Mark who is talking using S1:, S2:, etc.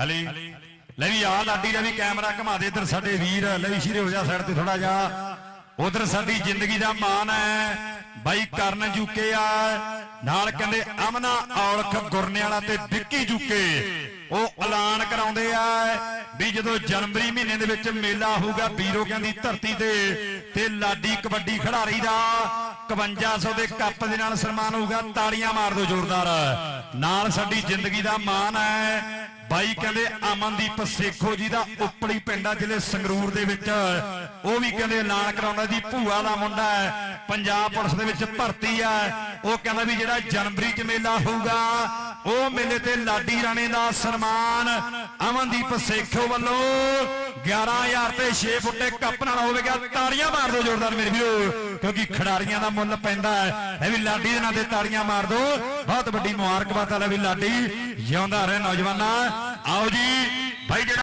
S1: ਹਲੀ ਲੈ ਵੀ ਆ ਲਾਡੀ ਦਾ ਵੀ ਕੈਮਰਾ ਘੁਮਾ ਦੇ ਇੱਧਰ ਸਾਡੇ ਵੀਰ, ਲੈ ਵੀ ਸ਼ੀਰੇ ਹੋ ਜਾ ਸਾਈਡ ਤੇ ਥੋੜਾ ਜਾ ਉਧਰ ਸਾਡੀ ਜ਼ਿੰਦਗੀ ਦਾ ਮਾਨ ਹੈ। ਬਾਈ ਕਰਨ ਜੁਕੇ ਆ। ਨਾਲ ਕਹਿੰਦੇ ਅਮਨਾ ਔਲਖ ਗੁਰਨੇ ਵਾਲਾ ਤੇ ਵਿੱਕੀ ਜੁਕੇ। ਉਹ ਐਲਾਨ ਕਰਾਉਂਦੇ ਆ ਵੀ ਜਦੋਂ ਜਨਵਰੀ ਮਹੀਨੇ ਦੇ ਵਿੱਚ ਮੇਲਾ ਹੋਊਗਾ, ਵੀਰੋ ਕਹਿੰਦੀ ਧਰਤੀ ਤੇ ਤੇ ਲਾਡੀ ਕਬੱਡੀ ਖਿਡਾਰੀ ਦਾ 5100 ਦੇ ਕੱਪ ਦੇ ਨਾਲ ਸਨਮਾਨ ਹੋਊਗਾ, ਤਾੜੀਆਂ ਮਾਰ ਦਿਓ ਜ਼ੋਰਦਾਰ। ਨਾਲ ਸਾਡੀ ਜ਼ਿੰਦਗੀ ਦਾ ਮਾਣ ਹੈ। ਬਾਈ ਕਹਿੰਦੇ ਅਮਨਦੀਪ ਸੇਖੋ ਜੀ ਦਾ ਉਪਲੀ ਪਿੰਡਾ ਜ਼ਿਲ੍ਹੇ ਸੰਗਰੂਰ ਦੇ ਵਿੱਚ। ਉਹ ਵੀ ਕਹਿੰਦੇ ਐਲਾਨ ਕਰਾਉਂਦਾ ਜੀ ਭੂਆ ਦਾ ਮੁੰਡਾ ਹੈ, ਪੰਜਾਬ ਪੁਲਿਸ ਦੇ ਵਿੱਚ ਭਰਤੀ ਹੈ। ਉਹ ਕਹਿੰਦਾ ਵੀ ਜਿਹੜਾ ਜਨਵਰੀ 'ਚ ਮੇਲਾ ਹੋਊਗਾ, ਉਹ ਮੇਲੇ ਤੇ ਲਾਡੀ ਰਾਣੇ ਦਾ ਸਨਮਾਨ ਅਮਨਦੀਪ ਸੇਖੋ ਵੱਲੋਂ 11000 ਤੇ 6 ਫੁੱਟੇ ਕੱਪ ਨਾਲ ਹੋਵੇਗਾ। ਤਾੜੀਆਂ ਮਾਰ ਦਿਓ ਜ਼ੋਰਦਾਰ ਮੇਰੇ ਵੀਰੋ, ਕਿਉਂਕਿ ਖਿਡਾਰੀਆਂ ਦਾ ਮੁੱਲ ਪੈਂਦਾ ਹੈ। ਇਹ ਵੀ ਲਾਡੀ ਦੇ ਨਾਂ ਤੇ ਤਾੜੀਆਂ ਮਾਰ ਦਿਓ। ਬਹੁਤ ਵੱਡੀ ਮੁਬਾਰਕਬਾਦ ਹੈ ਵੀ ਲਾਡੀ, ਜਿਉਂਦਾ ਰਹੇ ਨੌਜਵਾਨਾਂ। ਆਓ ਜੀ ਭਾਈ ਜਿਹੜਾ